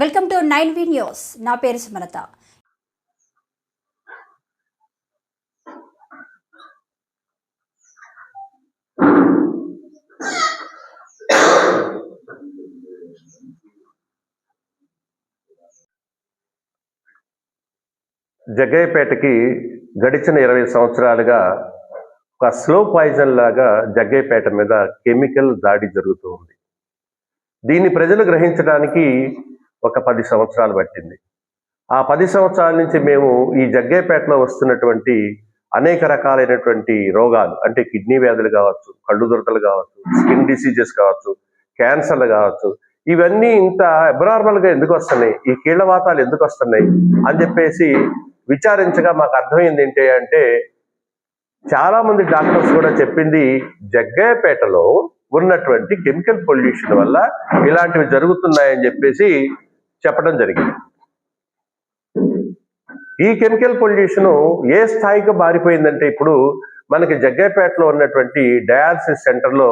Welcome to nine V news. నా పేరు సుమలత. జగ్గయ్యపేటకి గడిచిన ఇరవై సంవత్సరాలుగా ఒక స్లో పాయిజన్ లాగా జగ్గయ్యపేట మీద కెమికల్ దాడి జరుగుతూ ఉంది. దీన్ని ప్రజలు గ్రహించడానికి ఒక పది సంవత్సరాలు పట్టింది. ఆ పది సంవత్సరాల నుంచి మేము ఈ జగ్గేపేటలో వస్తున్నటువంటి అనేక రకాలైనటువంటి రోగాలు అంటే కిడ్నీ వ్యాధులు కావచ్చు కళ్ళు దొరతలు కావచ్చు స్కిన్ డిసీజెస్ కావచ్చు క్యాన్సర్లు కావచ్చు ఇవన్నీ ఇంత అబ్నార్మల్గా ఎందుకు వస్తున్నాయి? ఈ కీళ్ళవాతాలు ఎందుకు వస్తున్నాయి? అని చెప్పేసి విచారించగా మాకు అర్థమైంది ఏంటి అంటే చాలామంది డాక్టర్స్ కూడా చెప్పింది జగ్గయ్యపేటలో ఉన్నటువంటి కెమికల్ పొల్యూషన్ వల్ల ఇలాంటివి జరుగుతున్నాయని చెప్పేసి చెప్పడం జరిగింది. ఈ కెమికల్ పొల్యూషన్ ఏ స్థాయికి మారిపోయిందంటే ఇప్పుడు మనకి జగ్గైపేటలో ఉన్నటువంటి డయాలసిస్ సెంటర్లో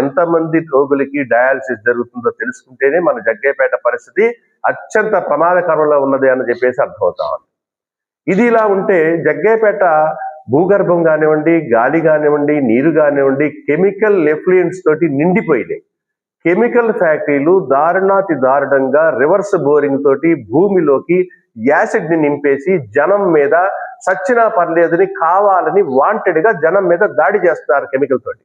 ఎంతమంది రోగులకి డయాలసిస్ జరుగుతుందో తెలుసుకుంటేనే మన జగ్గైపేట పరిస్థితి అత్యంత ప్రమాదకరంలో ఉన్నది అని చెప్పేసి అర్థమవుతా ఉంది. ఇది ఇలా ఉంటే జగ్గైపేట భూగర్భం కానివ్వండి గాలి కానివ్వండి నీరు కానివ్వండి కెమికల్ ఎఫ్లుయెన్స్ తోటి నిండిపోయినాయి. కెమికల్ ఫ్యాక్టరీలు దారుణాతి దారుణంగా రివర్స్ బోరింగ్ తోటి భూమిలోకి యాసిడ్ని నింపేసి జనం మీద సచ్చినా పర్లేదని కావాలని వాంటెడ్గా జనం మీద దాడి చేస్తున్నారు కెమికల్ తోటి.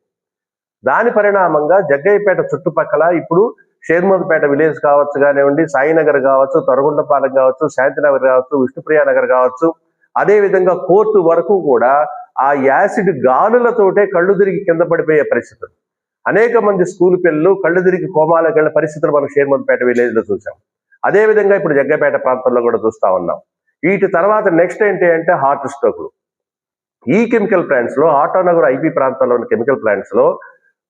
దాని పరిణామంగా జగ్గయ్యపేట చుట్టుపక్కల ఇప్పుడు షేర్మద్పేట విలేజ్ కావచ్చు కానివ్వండి సాయినగర్ కావచ్చు తొరగుండపాలెం కావచ్చు శాంతినగర్ కావచ్చు విష్ణుప్రియ నగర్ కావచ్చు అదే విధంగా కోర్టు వరకు కూడా ఆ యాసిడ్ గాలులతోటే కళ్ళు తిరిగి కింద పడిపోయే పరిస్థితులు. అనేక మంది స్కూల్ పిల్లలు కళ్ళు తిరిగి కోమాలకు వెళ్ళే పరిస్థితులు మనం షేర్మన్పేట విలేజ్లో చూసాం అదే విధంగా ఇప్పుడు జగ్గపేట ప్రాంతంలో కూడా చూస్తూ ఉన్నాం. వీటి తర్వాత నెక్స్ట్ ఏంటి అంటే హార్ట్ స్ట్రోక్లు. ఈ కెమికల్ ప్లాంట్స్లో ఆటోనగర్ ఐపీ ప్రాంతంలో ఉన్న కెమికల్ ప్లాంట్స్లో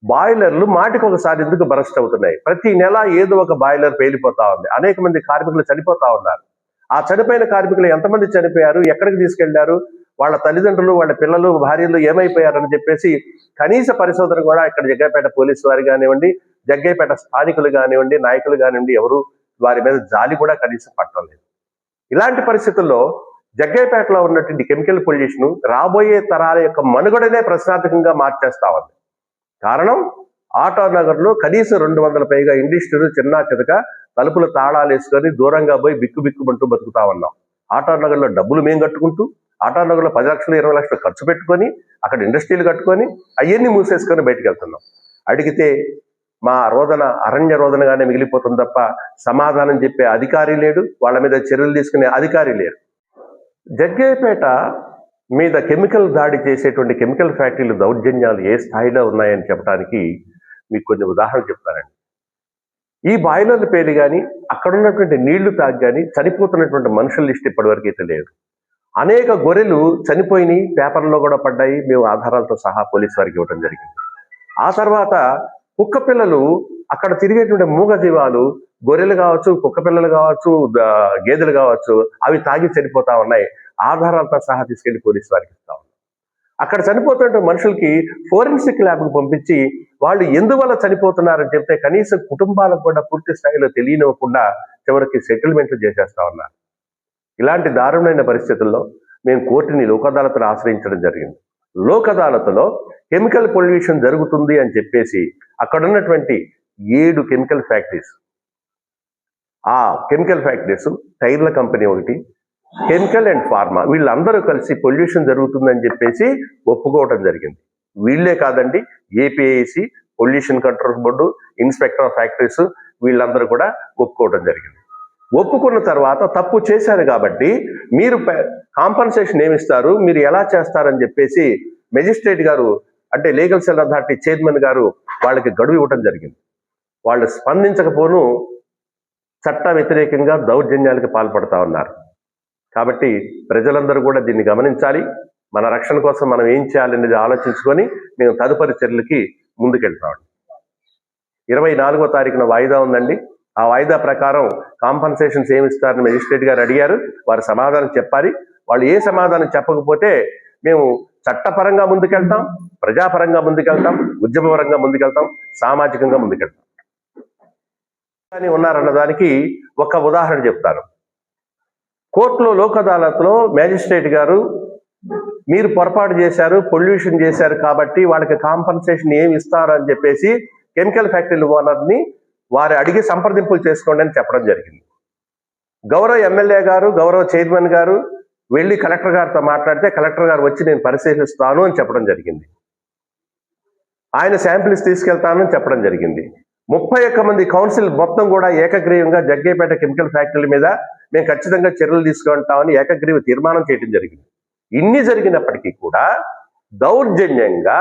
బాయిలర్లు మాటికి ఒకసారి ఎందుకు బరస్ట్ అవుతున్నాయి? ప్రతి నెల ఏదో ఒక బాయిలర్ పేలిపోతా ఉంది. అనేక మంది కార్మికులు చనిపోతా ఉన్నారు. ఆ చనిపోయిన కార్మికులు ఎంతమంది చనిపోయారు? ఎక్కడికి తీసుకెళ్ళారు? వాళ్ళ తల్లిదండ్రులు వాళ్ళ పిల్లలు భార్యలు ఏమైపోయారని చెప్పేసి కనీస పరిశోధన కూడా ఇక్కడ జగ్గైపేట పోలీసు వారు కానివ్వండి జగ్గైపేట స్థానికులు కానివ్వండి నాయకులు కానివ్వండి ఎవరు వారి మీద జాలి కూడా కనీసం పట్టలేదు ఇలాంటి పరిస్థితుల్లో జగ్గైపేటలో ఉన్నటువంటి కెమికల్ పొల్యూషన్ రాబోయే తరాల యొక్క మనుగడనే ప్రశ్నార్థకంగా మార్చేస్తా ఉంది. కారణం ఆటో నగర్లో కనీసం రెండు వందల పైగా ఇండస్ట్రీలు చిన్న చితక తలుపులు తాళాలు వేసుకొని దూరంగా పోయి బిక్కు బిక్కుమంటూ బతుకుతా ఉన్నాం. ఆటో నగర్లో డబ్బులు మేము కట్టుకుంటూ ఆటానగర్లో పది లక్షలు ఇరవై లక్షలు ఖర్చు పెట్టుకొని అక్కడ ఇండస్ట్రీలు కట్టుకొని అవన్నీ మూసేసుకొని బయటికి వెళ్తున్నాం అడిగితే మా రోదన అరణ్య రోదనగానే మిగిలిపోతుంది తప్ప సమాధానం చెప్పే అధికారి లేడు వాళ్ళ మీద చర్యలు తీసుకునే అధికారి లేరు జగ్గేపేట మీద కెమికల్ దాడి చేసేటువంటి కెమికల్ ఫ్యాక్టరీలు దౌర్జన్యాలు ఏ స్థాయిలో ఉన్నాయని చెప్పడానికి మీకు కొన్ని ఉదాహరణలు చెప్తానండి. ఈ బాయిలర్ల పేరు కానీ అక్కడ ఉన్నటువంటి నీళ్ళు తాగి కానీ చనిపోతున్నటువంటి మనుషుల లిస్ట్ ఇప్పటివరకు అయితే లేదు. అనేక గొర్రెలు చనిపోయినాయి పేపర్లో కూడా పడ్డాయి. మేము ఆధారాలతో సహా పోలీసు వారికి ఇవ్వడం జరిగింది. ఆ తర్వాత కుక్క పిల్లలు అక్కడ తిరిగేటువంటి మూగ జీవాలు గొర్రెలు కావచ్చు కుక్క పిల్లలు కావచ్చు గేదెలు కావచ్చు అవి తాగి చనిపోతా ఉన్నాయి. ఆధారాలతో సహా తీసుకెళ్ళి పోలీసు వారికి ఇస్తా ఉన్నాం. అక్కడ చనిపోతున్న మనుషులకి ఫోరెన్సిక్ ల్యాబ్కి పంపించి వాళ్ళు ఎందువల్ల చనిపోతున్నారని చెప్తే కనీసం కుటుంబాలకు కూడా పూర్తి స్థాయిలో తెలియనివ్వకుండా చివరికి సెటిల్మెంట్లు చేసేస్తా ఉన్నారు. ఇలాంటి దారుణమైన పరిస్థితుల్లో మేము కోర్టుని లోక్ అదాలతను ఆశ్రయించడం జరిగింది. లోక్ అదాలతలో కెమికల్ పొల్యూషన్ జరుగుతుంది అని చెప్పేసి అక్కడ ఉన్నటువంటి ఏడు కెమికల్ ఫ్యాక్టరీస్. ఆ కెమికల్ ఫ్యాక్టరీస్ టైర్ల కంపెనీ ఒకటి కెమికల్ అండ్ ఫార్మా వీళ్ళందరూ కలిసి పొల్యూషన్ జరుగుతుందని చెప్పేసి ఒప్పుకోవడం జరిగింది. వీళ్ళే కాదండి APIC pollution control board inspector of factories వీళ్ళందరూ కూడా ఒప్పుకోవడం జరిగింది. ఒప్పుకున్న తర్వాత తప్పు చేశారు కాబట్టి మీరు కాంపన్సేషన్ ఏమిస్తారు? మీరు ఎలా చేస్తారని చెప్పేసి మెజిస్ట్రేట్ గారు అంటే లీగల్ సెల్ అథారిటీ చైర్మన్ గారు వాళ్ళకి గడువు ఇవ్వటం జరిగింది. వాళ్ళు స్పందించకపోను చట్ట వ్యతిరేకంగా దౌర్జన్యాలకు పాల్పడతా ఉన్నారు. కాబట్టి ప్రజలందరూ కూడా దీన్ని గమనించాలి. మన రక్షణ కోసం మనం ఏం చేయాలనేది ఆలోచించుకొని మేము తదుపరి చర్యలకి ముందుకెళ్తామండి. ఇరవై నాలుగో తారీఖున వాయిదా ఉందండి. ఆ వాయిదా ప్రకారం కాంపన్సేషన్స్ ఏమి ఇస్తారని మెజిస్ట్రేట్ గారు అడిగారు. వారు సమాధానం చెప్పాలి. వాళ్ళు ఏ సమాధానం చెప్పకపోతే మేము చట్టపరంగా ముందుకెళ్తాం ప్రజాపరంగా ముందుకెళ్తాం ఉద్యమపరంగా ముందుకెళ్తాం సామాజికంగా ముందుకెళ్తాం. అని ఉన్నారన్న దానికి ఒక ఉదాహరణ చెప్తాను. కోర్టులో లోక్ అదాలత్లో మేజిస్ట్రేట్ గారు మీరు పొరపాటు చేశారు పొల్యూషన్ చేశారు కాబట్టి వాళ్ళకి కాంపన్సేషన్ ఏమి ఇస్తారు అని చెప్పేసి కెమికల్ ఫ్యాక్టరీ ఓనర్ని వారు అడిగి సంప్రదింపులు చేసుకోండి అని చెప్పడం జరిగింది. గౌరవ ఎమ్మెల్యే గారు గౌరవ చైర్మన్ గారు వెళ్ళి కలెక్టర్ గారితో మాట్లాడితే కలెక్టర్ గారు వచ్చి నేను పరిశీలిస్తాను అని చెప్పడం జరిగింది. ఆయన శాంపిల్స్ తీసుకెళ్తానని చెప్పడం జరిగింది. ముప్పై ఒక్క మంది కౌన్సిల్ మొత్తం కూడా ఏకగ్రీవంగా జగ్గేపేట కెమికల్ ఫ్యాక్టరీల మీద మేము ఖచ్చితంగా చర్యలు తీసుకుంటామని ఏకగ్రీవ తీర్మానం చేయడం జరిగింది. ఇన్ని జరిగినప్పటికీ కూడా దౌర్జన్యంగా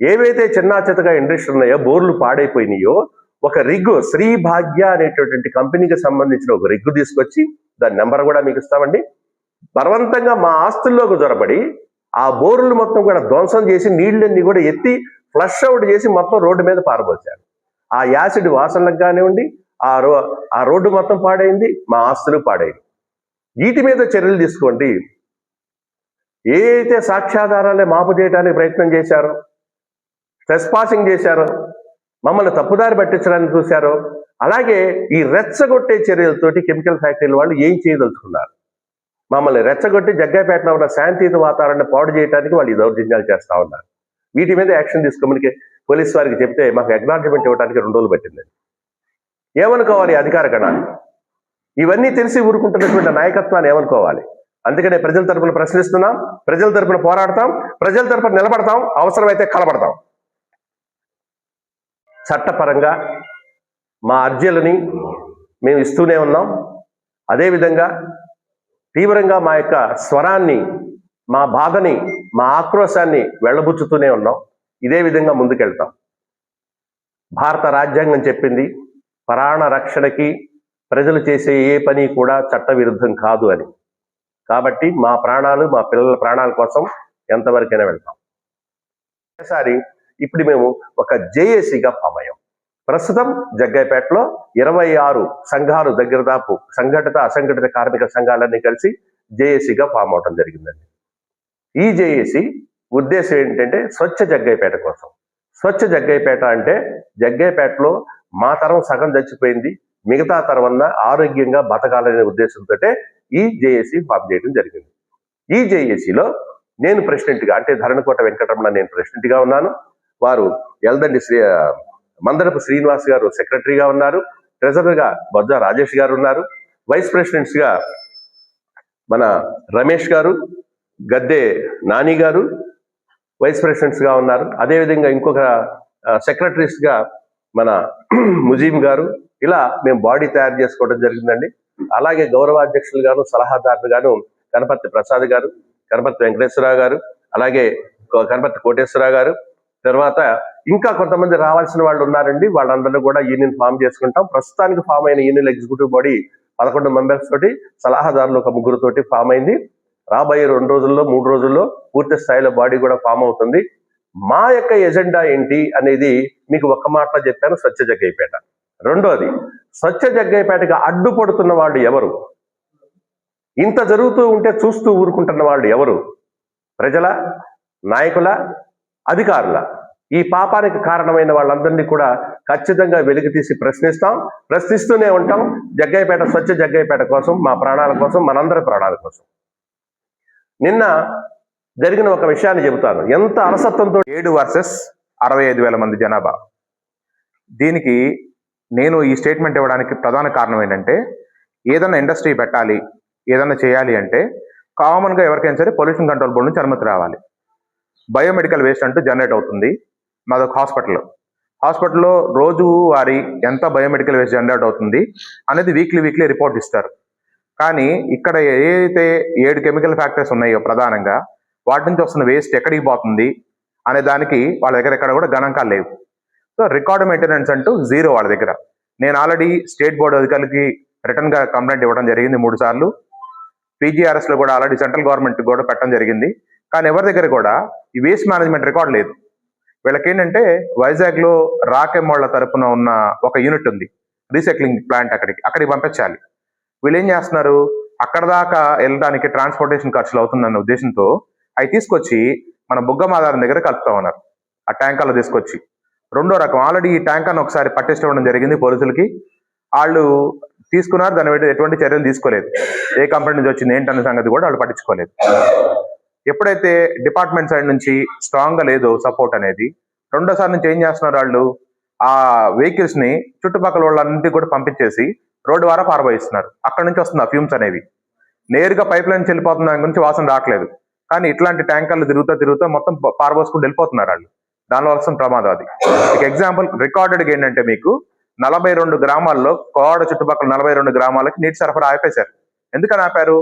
ఏవైతే చిన్నా చితగా ఇండస్ట్రీ ఉన్నాయో బోర్లు పాడైపోయినాయో ఒక రిగ్ శ్రీ భాగ్య అనేటటువంటి కంపెనీకి సంబంధించిన ఒక రిగ్ తీసుకొచ్చి దాని నెంబర్ కూడా మీకు ఇస్తామండి. బలవంతంగా మా ఆస్తుల్లోకి జొరబడి ఆ బోర్లు మొత్తం కూడా ధ్వంసం చేసి నీళ్ళన్ని కూడా ఎత్తి ఫ్లష్ అవుట్ చేసి మొత్తం రోడ్డు మీద పారబోచారు ఆ యాసిడ్ వాసనలకు కానివ్వండి ఆ రో ఆ రోడ్డు మొత్తం పాడైంది మా ఆస్తులు పాడైంది. వీటి మీద చర్యలు తీసుకోండి. ఏదైతే సాక్ష్యాధారాలే మాపు చేయడానికి ప్రయత్నం చేశారో స్ట్రెస్ పాసింగ్ చేశారో మమ్మల్ని తప్పుదారి పట్టించడానికి చూశారో? అలాగే ఈ రెచ్చగొట్టే చర్యలతోటి కెమికల్ ఫ్యాక్టరీల వాళ్ళు ఏం చేయదలుచుకున్నారు? మమ్మల్ని రెచ్చగొట్టి జగ్గాపేటలో ఉన్న శాంతియుత వాతావరణాన్ని పాడు చేయడానికి వాళ్ళు ఈ దౌర్జన్యాలు చేస్తా ఉన్నారు. వీటి మీద యాక్షన్ తీసుకోమని పోలీస్ వారికి చెప్తే మాకు అక్నాలజ్మెంట్ ఇవ్వడానికి రెండు రోజులు పట్టింది. ఏమనుకోవాలి అధికార గణాలు ఇవన్నీ తెలిసి ఊరుకుంటున్నటువంటి నాయకత్వాన్ని ఏమనుకోవాలి? అందుకనే ప్రజల తరపున ప్రశ్నిస్తున్నాం ప్రజల తరపున పోరాడతాం ప్రజల తరపున నిలబడతాం అవసరమైతే కలబడతాం. చట్టపరంగా మా అర్జీలని మేము ఇస్తూనే ఉన్నాం. అదేవిధంగా తీవ్రంగా మా యొక్క స్వరాన్ని మా బాధని మా ఆక్రోశాన్ని వెళ్ళబుచ్చుతూనే ఉన్నాం. ఇదే విధంగా ముందుకెళ్తాం. భారత రాజ్యాంగం చెప్పింది ప్రాణ రక్షణకి ప్రజలు చేసే ఏ పని కూడా చట్టవిరుద్ధం కాదు అని. కాబట్టి మా ప్రాణాలు మా పిల్లల ప్రాణాల కోసం ఎంతవరకైనా వెళ్తాం. ఒకసారి ఇప్పుడు మేము ఒక జేఏసీగా ఫామ్ అయ్యాం ప్రస్తుతం జగ్గైపేటలో ఇరవై ఆరు సంఘాలు దగ్గర దాపు సంఘటిత అసంఘటిత కార్మిక సంఘాలన్నీ కలిసి జేఏసీగా ఫామ్ అవడం జరిగిందండి. ఈ జేఏసీ ఉద్దేశం ఏంటంటే స్వచ్ఛ జగ్గైపేట కోసం. స్వచ్ఛ జగ్గైపేట అంటే జగ్గైపేటలో మా తరం సగం చచ్చిపోయింది మిగతా తరం అన్న ఆరోగ్యంగా బతకాలనే ఉద్దేశంతో ఈ జేఏసీ ఫామ్ చేయడం జరిగింది. ఈ జేఏసీలో నేను ప్రెసిడెంట్గా అంటే ధరణకోట వెంకటరమణ నేను ప్రెసిడెంట్గా ఉన్నాను. వారు ఎల్దండి శ్రీ మందరపు శ్రీనివాస్ గారు సెక్రటరీగా ఉన్నారు ట్రెజరర్గా బొజ్జ రాజేష్ గారు ఉన్నారు వైస్ ప్రెసిడెంట్స్గా మన రమేష్ గారు గద్దె నాని గారు వైస్ ప్రెసిడెంట్స్గా ఉన్నారు. అదేవిధంగా ఇంకొక సెక్రటరీస్గా మన ముజీం గారు ఇలా మేము బాడీ తయారు చేసుకోవడం జరిగిందండి. అలాగే గౌరవాధ్యక్షులు గాను సలహాదారులు గాను గణపతి ప్రసాద్ గారు గణపతి వెంకటేశ్వరరావు గారు అలాగే గణపతి కోటేశ్వరరావు గారు తర్వాత ఇంకా కొంతమంది రావాల్సిన వాళ్ళు ఉన్నారండి. వాళ్ళందరూ కూడా యూనియన్ ఫామ్ చేసుకుంటాం. ప్రస్తుతానికి ఫామ్ అయిన యూనియన్ ఎగ్జిక్యూటివ్ బాడీ పదకొండు మెంబర్స్ తోటి సలహాదారులు ఒక ముగ్గురుతోటి ఫామ్ అయింది. రాబోయే రెండు రోజుల్లో మూడు రోజుల్లో పూర్తి స్థాయిలో బాడీ కూడా ఫామ్ అవుతుంది. మా యొక్క ఎజెండా ఏంటి అనేది మీకు ఒక్క మాటలో చెప్పాను స్వచ్ఛ జగ్గైపేట. రెండోది స్వచ్ఛ జగ్గైపేటగా అడ్డుపడుతున్న వాళ్ళు ఎవరు? ఇంత జరుగుతూ ఉంటే చూస్తూ ఊరుకుంటున్న వాళ్ళు ఎవరు? ప్రజల నాయకుల అధికారుల. ఈ పాపానికి కారణమైన వాళ్ళందరినీ కూడా ఖచ్చితంగా వెలికి తీసి ప్రశ్నిస్తాం. ప్రశ్నిస్తూనే ఉంటాం. జగ్గైపేట స్వచ్ఛ జగ్గైపేట కోసం మా ప్రాణాల కోసం మనందరి ప్రాణాల కోసం. నిన్న జరిగిన ఒక విషయాన్ని చెబుతాను. ఎంత అలసత్వంతో ఏడు వర్సెస్ అరవై ఐదు వేల మంది జనాభా. దీనికి నేను ఈ స్టేట్మెంట్ ఇవ్వడానికి ప్రధాన కారణం ఏంటంటే ఏదైనా ఇండస్ట్రీ పెట్టాలి ఏదైనా చేయాలి అంటే కామన్గా ఎవరికైనా సరే పొల్యూషన్ కంట్రోల్ బోర్డు నుంచి అనుమతి రావాలి. బయోమెడికల్ వేస్ట్ అంటూ జనరేట్ అవుతుంది. మాదొక హాస్పిటల్. హాస్పిటల్లో రోజు వారి ఎంత బయోమెడికల్ వేస్ట్ జనరేట్ అవుతుంది అనేది వీక్లీ వీక్లీ రిపోర్ట్ ఇస్తారు. కానీ ఇక్కడ ఏదైతే ఏడు కెమికల్ ఫ్యాక్టరీస్ ఉన్నాయో ప్రధానంగా వాటి నుంచి వస్తున్న వేస్ట్ ఎక్కడికి పోతుంది అనే దానికి వాళ్ళ దగ్గర ఎక్కడ కూడా గణాంకాలు లేవు. సో రికార్డ్ మెయింటెనెన్స్ అంటూ జీరో వాళ్ళ దగ్గర. నేను ఆల్రెడీ స్టేట్ బోర్డు అధికారులకి రిటర్న్గా కంప్లైంట్ ఇవ్వడం జరిగింది మూడు సార్లు. పీజీఆర్ఎస్లో కూడా ఆల్రెడీ సెంట్రల్ గవర్నమెంట్ కూడా పెట్టడం జరిగింది. కానీ ఎవరి దగ్గర కూడా ఈ వేస్ట్ మేనేజ్మెంట్ రికార్డ్ లేదు. వీళ్ళకేంటంటే వైజాగ్లో వైజాగ్ రాకెమ్మోళ్ళ తరపున ఉన్న ఒక యూనిట్ ఉంది రీసైక్లింగ్ ప్లాంట్ అక్కడికి అక్కడికి పంపించాలి. వీళ్ళు ఏం చేస్తున్నారు? అక్కడ దాకా వెళ్ళడానికి ట్రాన్స్పోర్టేషన్ ఖర్చులు అవుతుందన్న ఉద్దేశంతో అవి తీసుకొచ్చి మన బుగ్గమాదారం దగ్గర కలుపుతా ఉన్నారు. ఆ ట్యాంకర్లో తీసుకొచ్చి. రెండో రకం ఆల్రెడీ ఈ ట్యాంకర్ను ఒకసారి పట్టించడం జరిగింది పోలీసులకి. వాళ్ళు తీసుకున్నారు దాని ఎటువంటి చర్యలు తీసుకోలేదు. ఏ కంపెనీ నుంచి వచ్చింది ఏంటన్న సంగతి కూడా వాళ్ళు పట్టించుకోలేదు. ఎప్పుడైతే డిపార్ట్మెంట్ సైడ్ నుంచి స్ట్రాంగ్గా లేదు సపోర్ట్ అనేది రెండోసారి నుంచి ఏం చేస్తున్నారు వాళ్ళు? ఆ వెహికల్స్ని చుట్టుపక్కల వాళ్ళందరికీ కూడా పంపించేసి రోడ్డు ద్వారా పారబోయిస్తున్నారు. అక్కడ నుంచి వస్తుంది ఆ ఫ్యూమ్స్ అనేవి. నేరుగా పైప్ లైన్ వెళ్ళిపోతున్న దాని గురించి వాసన రావట్లేదు. కానీ ఇట్లాంటి ట్యాంకర్లు తిరుగుతూ తిరుగుతూ మొత్తం పారబోసుకుంటూ వెళ్ళిపోతున్నారు వాళ్ళు. దానిలో వస్తున్న ప్రమాదం అది. ఇక ఎగ్జాంపుల్ రికార్డెడ్ ఏంటంటే మీకు నలభై రెండు గ్రామాల్లో కోడ చుట్టుపక్కల నలభై రెండు గ్రామాలకి నీటి సరఫరా ఆపేశారు. ఎందుకని ఆపారు?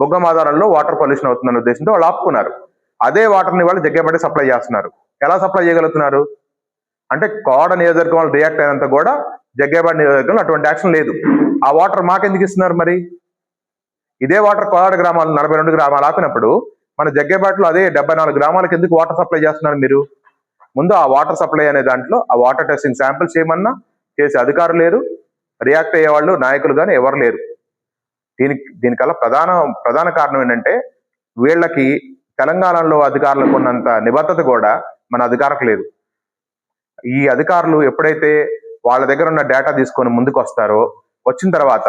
బుగ్గమాధారంలో వాటర్ పొల్యూషన్ అవుతుందనే ఉద్దేశంతో వాళ్ళు ఆపుకున్నారు. అదే వాటర్ని వాళ్ళు జగ్గేపట్టి సప్లై చేస్తున్నారు. ఎలా సప్లై చేయగలుగుతున్నారు? అంటే కోడ నియోజకవర్గం వాళ్ళు రియాక్ట్ అయినంత కూడా జగ్గేపేట నియోజకవర్గంలో అటువంటి యాక్షన్ లేదు. ఆ వాటర్ మాకెందుకు ఇస్తున్నారు మరి? ఇదే వాటర్ కోలాడ గ్రామాలు నలభై రెండు గ్రామాలు ఆపినప్పుడు మన జగ్గేపేటలో అదే డెబ్బై నాలుగు గ్రామాలకు ఎందుకు వాటర్ సప్లై చేస్తున్నారు మీరు? ముందు ఆ వాటర్ సప్లై అనే దాంట్లో ఆ వాటర్ టెస్టింగ్ శాంపిల్స్ చేయమన్నా చేసే అధికారులు లేరు. రియాక్ట్ అయ్యే వాళ్ళు నాయకులు కానీ ఎవరు లేరు. దీనికి దీనికల్లా ప్రధాన ప్రధాన కారణం ఏంటంటే వీళ్ళకి తెలంగాణలో అధికారులకు ఉన్నంత నిబద్ధత కూడా మన అధికారులకు లేదు. ఈ అధికారులు ఎప్పుడైతే వాళ్ళ దగ్గర ఉన్న డేటా తీసుకొని ముందుకు వస్తారో వచ్చిన తర్వాత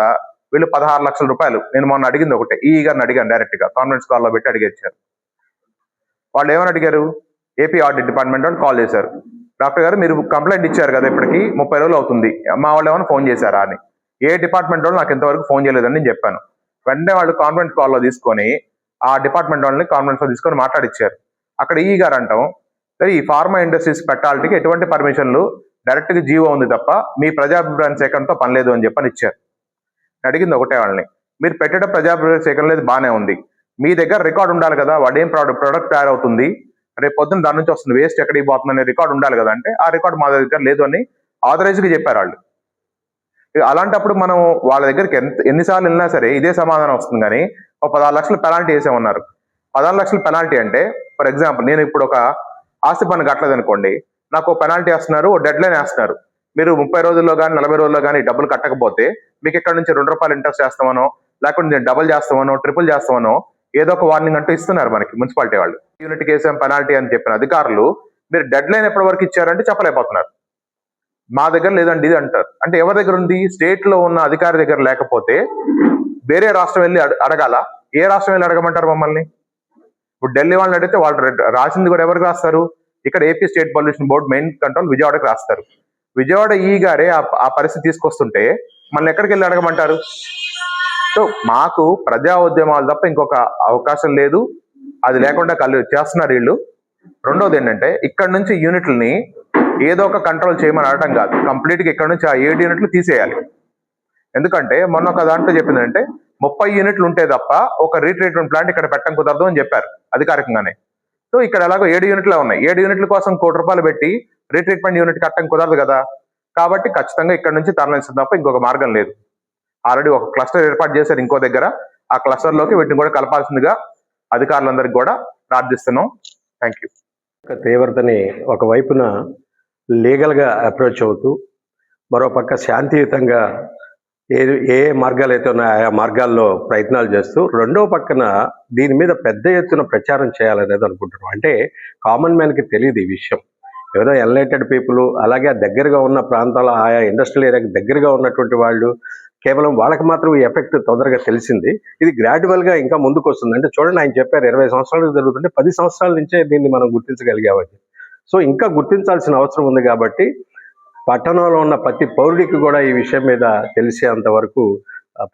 వీళ్ళు పదహారు లక్షల రూపాయలు నేను మొన్న అడిగింది ఒకటే ఈ గారిని అడిగాను డైరెక్ట్గా కాన్ఫరెన్స్ కాల్లో పెట్టి అడిగేచ్చారు. వాళ్ళు ఏమని అడిగారు? ఏపీ ఆడిట్ డిపార్ట్మెంట్ వాళ్ళు కాల్ చేశారు. డాక్టర్ గారు మీరు కంప్లైంట్ ఇచ్చారు కదా ఇప్పటికి ముప్పై రోజులు అవుతుంది మా వాళ్ళు ఏమైనా ఫోన్ చేశారా అని. ఏ డిపార్ట్మెంట్ వాళ్ళు నాకు ఇంతవరకు ఫోన్ చేయలేదని నేను చెప్పాను. వెంటనే వాళ్ళు కాన్ఫరెన్స్ కాల్లో తీసుకొని ఆ డిపార్ట్మెంట్ వాళ్ళని కాన్ఫరెన్స్లో తీసుకొని మాట్లాడిచ్చారు. అక్కడ ఈ గారు అంటాం "సరే, ఈ ఫార్మా ఇండస్ట్రీస్ పెట్టాలికి ఎటువంటి పర్మిషన్లు డైరెక్ట్గా జీవో ఉంది తప్ప మీ ప్రజాభిప్రాయం సేకరణతో పని లేదు అని చెప్పని ఇచ్చారు. అడిగింది ఒకటే వాళ్ళని మీరు పెట్టడం ప్రజాభిప్రాయం సేకరణ లేదు బాగానే ఉంది. మీ దగ్గర రికార్డ్ ఉండాలి కదా వాడు ఏం ప్రోడక్ట్ ప్రొడక్ట్ తయారవుతుంది? రేపు పొద్దున్న దాని నుంచి వస్తుంది వేస్ట్ ఎక్కడికి పోతుంది అనే రికార్డ్ ఉండాలి కదా అంటే ఆ రికార్డ్ మా దగ్గర లేదు అని ఆథరైజ్గా చెప్పారు వాళ్ళు. అలాంటప్పుడు మనం వాళ్ళ దగ్గరికి ఎంత ఎన్నిసార్లు వెళ్ళినా సరే ఇదే సమాధానం వస్తుంది కానీ ఒక పదహారు లక్షలు పెనాల్టీ వేసామన్నారు. పదహారు లక్షల పెనాల్టీ అంటే ఫర్ ఎగ్జాంపుల్ నేను ఇప్పుడు ఒక ఆస్తి పన్ను కట్టలేదు అనుకోండి నాకు పెనాల్టీ వేస్తున్నారు ఓ డెడ్ లైన్ వేస్తున్నారు. మీరు ముప్పై రోజుల్లో కానీ నలభై రోజుల్లో కానీ డబ్బులు కట్టకపోతే మీకు ఇక్కడ నుంచి రెండు రూపాయలు ఇంట్రెస్ట్ చేస్తామనో లేకుంటే నేను డబుల్ చేస్తామనో ట్రిపుల్ చేస్తామనో ఏదో ఒక వార్నింగ్ అంటూ ఇస్తున్నారు మనకి మున్సిపాలిటీ వాళ్ళు. యూనిట్ కేసాం పెనాల్టీ అని చెప్పిన అధికారులు మీరు డెడ్ లైన్ ఎప్పటి వరకు ఇచ్చారంటే చెప్పలేకపోతున్నారు. మా దగ్గర లేదండి ఇది అంటారు. అంటే ఎవరి దగ్గర ఉంది? స్టేట్లో ఉన్న అధికారి దగ్గర లేకపోతే వేరే రాష్ట్రం వెళ్ళి అడ- అడగాల? ఏ రాష్ట్రం వెళ్ళి అడగమంటారు మమ్మల్ని? ఇప్పుడు ఢిల్లీ వాళ్ళని అడిగితే వాళ్ళు రెడ్- రాసింది కూడా ఎవరికి రాస్తారు? ఇక్కడ AP state pollution board main control విజయవాడకి రాస్తారు. విజయవాడ ఈ గారే ఆ ఆ పరిస్థితి తీసుకొస్తుంటే మళ్ళీ ఎక్కడికి వెళ్ళి అడగమంటారు? సో మాకు ప్రజా ఉద్యమాలు తప్ప ఇంకొక అవకాశం లేదు. అది లేకుండా కళ్ళు చేస్తున్నారు వీళ్ళు. రెండోది ఏంటంటే ఇక్కడ నుంచి యూనిట్లని ఏదో ఒక కంట్రోల్ చేయమని అడటం కాదు. కంప్లీట్గా ఇక్కడ నుంచి ఆ ఏడు యూనిట్లు తీసేయాలి. ఎందుకంటే మొన్న ఒక దాంట్లో చెప్పిందంటే ముప్పై యూనిట్లు ఉంటే తప్ప ఒక రీట్రీట్మెంట్ ప్లాంట్ ఇక్కడ పెట్టడం కుదరదు అని చెప్పారు అధికారికంగానే. సో ఇక్కడ ఎలాగో ఏడు యూనిట్లే ఉన్నాయి. ఏడు యూనిట్ల కోసం కోటి రూపాయలు పెట్టి రీట్రీట్మెంట్ యూనిట్ కట్టడం కుదరదు కదా. కాబట్టి ఖచ్చితంగా ఇక్కడ నుంచి తరలించడం తప్ప ఇంకొక మార్గం లేదు. ఆల్రెడీ ఒక క్లస్టర్ ఏర్పాటు చేశారు ఇంకో దగ్గర. ఆ క్లస్టర్లోకి వీటిని కూడా కలపాల్సిందిగా అధికారులందరికీ కూడా ప్రార్థిస్తున్నాం. థ్యాంక్ యూ తీవ్రతని ఒకవైపున లీగల్గా అప్రోచ్ అవుతూ మరోపక్క శాంతియుతంగా ఏ ఏ మార్గాలు అయితే ఉన్నాయో ఆయా మార్గాల్లో ప్రయత్నాలు చేస్తూ రెండో పక్కన దీని మీద పెద్ద ఎత్తున ప్రచారం చేయాలనేది అనుకుంటున్నాం. అంటే కామన్ మ్యాన్కి తెలియదు ఈ విషయం. ఏదో ఎన్లైటెడ్ పీపుల్ అలాగే దగ్గరగా ఉన్న ప్రాంతాల ఆయా ఇండస్ట్రియల్ ఏరియాకి దగ్గరగా ఉన్నటువంటి వాళ్ళు కేవలం వాళ్ళకి మాత్రం ఈ ఎఫెక్ట్ తొందరగా తెలిసింది. ఇది గ్రాడ్యువల్గా ఇంకా ముందుకు వస్తుంది అంటే చూడండి ఆయన చెప్పారు ఇరవై సంవత్సరాలు జరుగుతుంటే పది సంవత్సరాల నుంచే దీన్ని మనం గుర్తించగలిగామని సో ఇంకా గుర్తించాల్సిన అవసరం ఉంది కాబట్టి పట్టణంలో ఉన్న ప్రతి పౌరుడికి కూడా ఈ విషయం మీద తెలిసేంత వరకు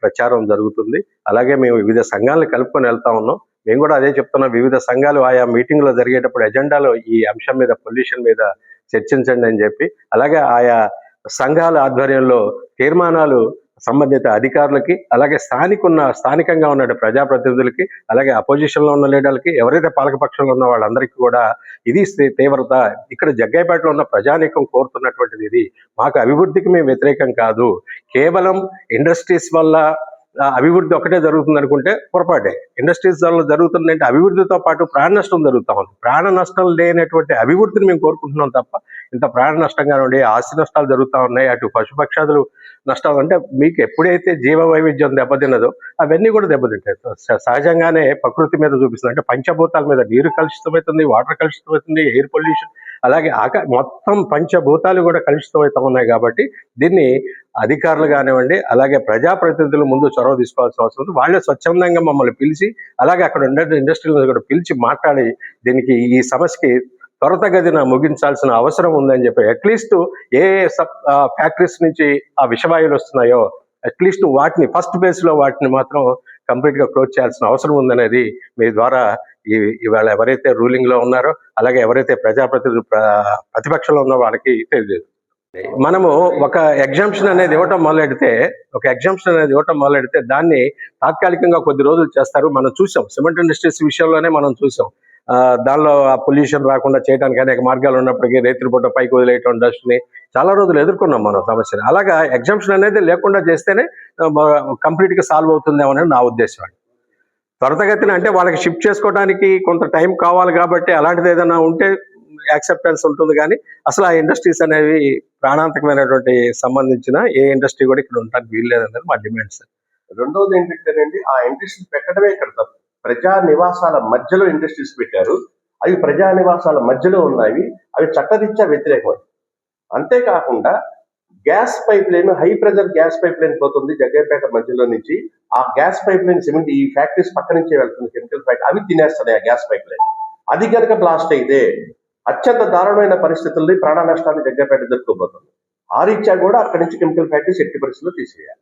ప్రచారం జరుగుతుంది. అలాగే మేము వివిధ సంఘాలను కలుపుకొని వెళ్తా ఉన్నాం. మేము కూడా అదే చెప్తున్నాం. వివిధ సంఘాలు ఆయా మీటింగ్లో జరిగేటప్పుడు ఎజెండాలో ఈ అంశం మీద పొల్యూషన్ మీద చర్చించండి అని చెప్పి. అలాగే ఆయా సంఘాల ఆధ్వర్యంలో తీర్మానాలు సంబంధిత అధికారులకి అలాగే స్థానిక ఉన్న స్థానికంగా ఉన్న ప్రజాప్రతినిధులకి అలాగే అపోజిషన్లో ఉన్న లీడర్లకి ఎవరైతే పాలకపక్షంలో ఉన్న వాళ్ళందరికీ కూడా ఇది తీవ్రత. ఇక్కడ జగ్గైపేటలో ఉన్న ప్రజానీకం కోరుతున్నటువంటిది ఇది. మాకు అభివృద్ధికి మేము వ్యతిరేకం కాదు. కేవలం ఇండస్ట్రీస్ వల్ల అభివృద్ధి ఒకటే జరుగుతుంది అనుకుంటే పొరపాటే. ఇండస్ట్రీస్ వల్ల జరుగుతుందంటే అభివృద్ధితో పాటు ప్రాణ నష్టం జరుగుతూ ఉంది. ప్రాణ నష్టం లేనటువంటి అభివృద్ధిని మేము కోరుకుంటున్నాం తప్ప ఇంత ప్రాణ నష్టంగా ఉండి ఆస్తి నష్టాలు జరుగుతూ ఉన్నాయి. అటు పశుపక్షాదులు నష్టాలు అంటే మీకు ఎప్పుడైతే జీవ వైవిధ్యం దెబ్బతిన్నదో అవన్నీ కూడా దెబ్బతింటాయి. స- సహజంగానే ప్రకృతి మీద చూపిస్తుంది అంటే పంచభూతాల మీద నీరు కలుషితమవుతుంది వాటర్ కలుషితమవుతుంది ఎయిర్ పొల్యూషన్ అలాగే ఆక మొత్తం పంచభూతాలు కూడా కలుషితమవుతా ఉన్నాయి కాబట్టి దీన్ని అధికారులు కానివ్వండి అలాగే ప్రజాప్రతినిధులు ముందు చొరవ తీసుకోవాల్సిన అవసరం ఉంది. వాళ్ళే స్వచ్ఛందంగా మమ్మల్ని పిలిచి అలాగే అక్కడ ఉండే ఇండస్ట్రీలను కూడా పిలిచి మాట్లాడి దీనికి ఈ సమస్యకి త్వరతగదిన ముగించాల్సిన అవసరం ఉందని చెప్పి అట్లీస్ట్ ఏ సబ్ ఫ్యాక్టరీస్ నుంచి ఆ విషవాయువులు వస్తున్నాయో అట్లీస్ట్ వాటిని ఫస్ట్లో వాటిని మాత్రం కంప్లీట్గా క్లోజ్ చేయాల్సిన అవసరం ఉందనేది మీ ద్వారా ఈ ఇవాళ ఎవరైతే రూలింగ్లో ఉన్నారో అలాగే ఎవరైతే ప్రజాప్రతినిధులు ప్రతిపక్షంలో ఉన్న వాళ్ళకి తెలియదు మనము ఒక ఎగ్జామ్షన్ అనేది ఇవ్వటం మొదలెడితే ఒక ఎగ్జామ్షన్ అనేది ఇవ్వటం మొదలెడితే దాన్ని తాత్కాలికంగా కొద్ది రోజులు చేస్తారు. మనం చూసాం సిమెంట్ ఇండస్ట్రీస్ విషయంలోనే మనం చూసాం. దానిలో ఆ పొల్యూషన్ రాకుండా చేయడానికి అనేక మార్గాలు ఉన్నప్పటికీ రైతుల పూట పైకి వదిలేయటం డస్ట్ని చాలా రోజులు ఎదుర్కొన్నాం మనం సమస్యని. అలాగా ఎగ్జామ్షన్ అనేది లేకుండా చేస్తేనే కంప్లీట్గా సాల్వ్ అవుతుందేమో అనేది నా ఉద్దేశం అండి. త్వరతగతిన అంటే వాళ్ళకి షిఫ్ట్ చేసుకోవడానికి కొంత టైం కావాలి కాబట్టి అలాంటిది ఏదైనా ఉంటే యాక్సెప్టెన్స్ ఉంటుంది కానీ అసలు ఆ ఇండస్ట్రీస్ అనేవి ప్రాణాంతకమైనటువంటి సంబంధించిన ఏ ఇండస్ట్రీ కూడా ఇక్కడ ఉండడానికి వీల్లేదన్నది మా డిమాండ్ సార్ రెండోది ఏంటంటేనండి ఆ ఇండస్ట్రీస్ పెట్టడమే ఇక్కడ తప్పు. ప్రజా నివాసాల మధ్యలో ఇండస్ట్రీస్ పెట్టారు. అవి ప్రజా నివాసాల మధ్యలో ఉన్నాయి. అవి చట్టరీత్యా వ్యతిరేకం. అంతేకాకుండా gas pipe line high pressure gas pipe line పోతుంది జగ్గేపేట మధ్యలో నుంచి. ఆ గ్యాస్ పైప్ లైన్ సిమెంట్ ఈ ఫ్యాక్టరీస్ పక్క నుంచే వెళ్తుంది. కెమికల్ ఫ్యాక్టరీ అవి తినేస్తాయి ఆ గ్యాస్ పైప్ లైన్ అది కనుక బ్లాస్ట్ అయితే అత్యంత దారుణమైన పరిస్థితుల్ని ప్రాణ నష్టాన్ని జగ్గేపేట దొరుకుపోతుంది ఆ రీత్యా కూడా అక్కడి నుంచి కెమికల్ ఫ్యాక్టరీస్ ఎట్టి పరిస్థితుల్లో తీసేయాలి.